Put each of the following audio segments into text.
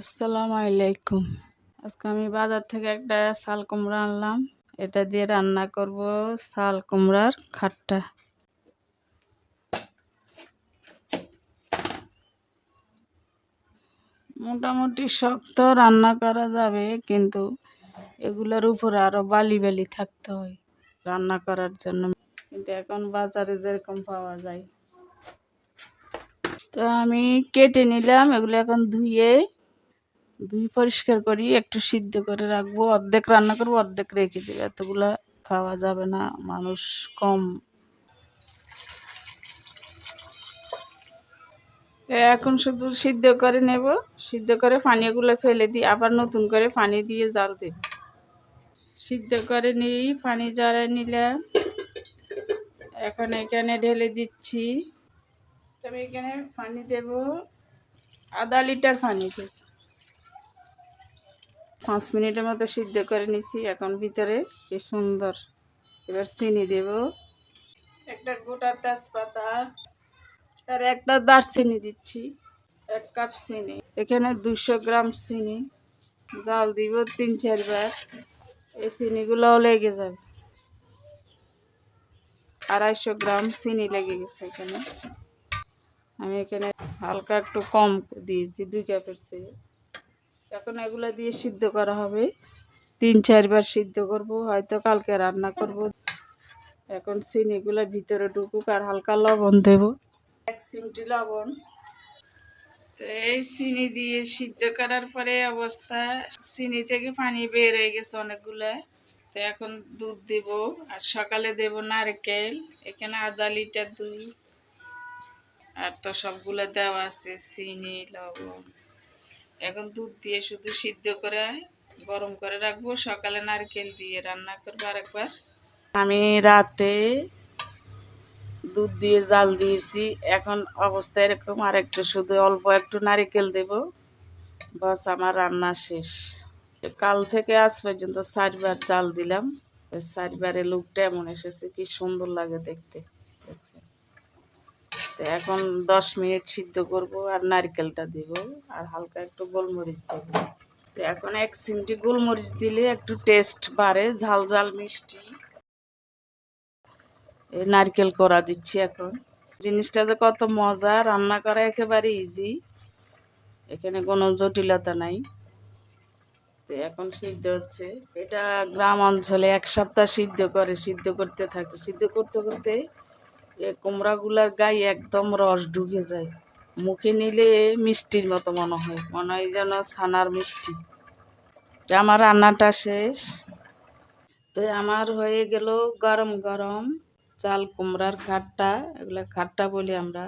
আসসালামু আলাইকুম। আজকে আমি বাজার থেকে একটা শাল কুমড়া আনলাম। এটা দিয়ে রান্না করব শাল কুমড়ার খাট্টা। মোটামুটি শক্ত রান্না করা যাবে, কিন্তু এগুলোর উপরে আরও বালি বালি থাকতে হয় রান্না করার জন্য। কিন্তু এখন বাজারে যেরকম পাওয়া যায়। তো আমি কেটে নিলাম, এগুলো এখন ধুয়ে ধুই পরিষ্কার করি, একটু সিদ্ধ করে রাখব, অর্ধেক রান্না করব, অর্ধেক রেখে দেবো। এতগুলা খাওয়া যাবে না, মানুষ কম। এখন শুধু সিদ্ধ করে নেব, সিদ্ধ করে পানিগুলো ফেলে দিই, আবার নতুন করে পানি দিয়ে জাল দেব। সিদ্ধ করে নিই, পানি জারে নিলাম এখন এখানে ঢেলে দিচ্ছি। তবে এখানে পানি দেব, আধা লিটার পানি দেব। পাঁচ মিনিটের মতো সিদ্ধ করে নিছি। এখন ভিতরে কি সুন্দর। এবার চিনি দেব। একটা গোটা তেজপাতা আর একটা দারচিনি দিচ্ছি। এক কাপ চিনি। এখানে দুশো গ্রাম চিনি। জাল দিব তিন, চারবার। এই চিনিগুলোও লেগে যাবে। আড়াইশো গ্রাম চিনি লেগে গেছে এখানে। আমি এখানে হালকা একটু কম দিয়েছি, দুই কাপের চেয়ে। এখন এগুলো দিয়ে সিদ্ধ করা হবে। তিন, চারবার সিদ্ধ করব, হয়তো কালকে রান্না করব। এখন চিনিগুলো ভিতরে ঢুকুক আর হালকা লবণ দেব। এক চিমটি লবণ। তো এই চিনি দিয়ে সিদ্ধ করার পরে অবস্থা, চিনি থেকে পানি বের হয়ে গেছে অনেকগুলো। তো এখন দুধ দেব, আর সকালে দেব নারকেল, এখানে আধা লিটার দুধ। আর তো সবগুলো দেওয়া আছে, চিনি, লবণ। এখন দুধ দিয়ে শুধু সিদ্ধ করে গরম করে রাখব। সকালে নারকেল দিয়ে রান্না করব আরেকবার। আমি রাতে দুধ দিয়ে জাল দিয়েছি। এখন অবস্থা এরকম, আর একটু শুধু অল্প একটু নারিকেল দেব। বাস আমার রান্না শেষ। কাল থেকে আজ পর্যন্ত চারবার জাল দিলাম। চারবারে লুকটা এমন এসেছে, কি সুন্দর লাগে দেখতে। তো এখন দশ মিনিট সিদ্ধ করব আর নারকেলটা দিব আর হালকা একটু গোলমরিচ দেব। তো এখন এক চিমটি গোলমরিচ দিলে একটু টেস্ট বাড়ে, ঝাল ঝাল মিষ্টি। নারকেল করা দিচ্ছি এখন। জিনিসটা যে কত মজা, রান্না করা একেবারে ইজি এখানে কোনো জটিলতা নাই। তো এখন সিদ্ধ হচ্ছে। এটা গ্রাম অঞ্চলে এক সপ্তাহ সিদ্ধ করে, সিদ্ধ করতে থাকে। সিদ্ধ করতে করতে এ কুমড়াগুলার গায়ে একদম রস ঢুকে যায়। মুখে নিলে মিষ্টির মতো মনে হয় মনে হয় যেন ছানার মিষ্টি। আমার রান্নাটা শেষ। তো আমার হয়ে গেল গরম গরম চাল কুমড়ার খাট্টা। এগুলো খাট্টা বলি আমরা।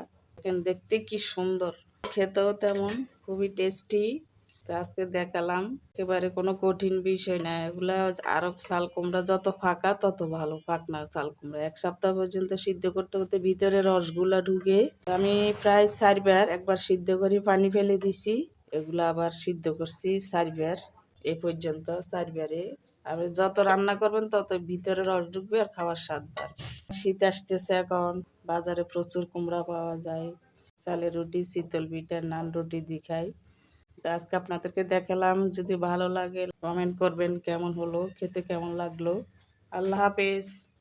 দেখতে কি সুন্দর। খেতেও তেমন, খুবই টেস্টি তো আজকে দেখালাম। একেবারে কোনো কঠিন বিষয় না। এগুলা আরও চাল কুমড়া যত ফাঁকা, তত ভালো। ফাঁকনা চাল কুমড়া। এক সপ্তাহ পর্যন্ত সিদ্ধ করতে করতে ভিতরে রসগুলা ঢুকে আমি প্রায় চারবার একবার সিদ্ধ করে পানি ফেলে দিছি। এগুলা আবার সিদ্ধ করছি চারবার। এ পর্যন্ত চারবারে। আর যত রান্না করবেন তত ভিতরে রস ঢুকবে আর খাওয়ার স্বাদ বাড়বে। শীত আসতেছে এখন। বাজারে প্রচুর কুমড়া পাওয়া যায়। চালের রুটি, শীতল পিঠা, নান রুটি দিয়ে খাই। তো আজকে আপনাদেরকে দেখালাম, যদি ভালো লাগে কমেন্ট করবেন কেমন হলো, খেতে কেমন লাগল। আল্লাহ হাফেজ।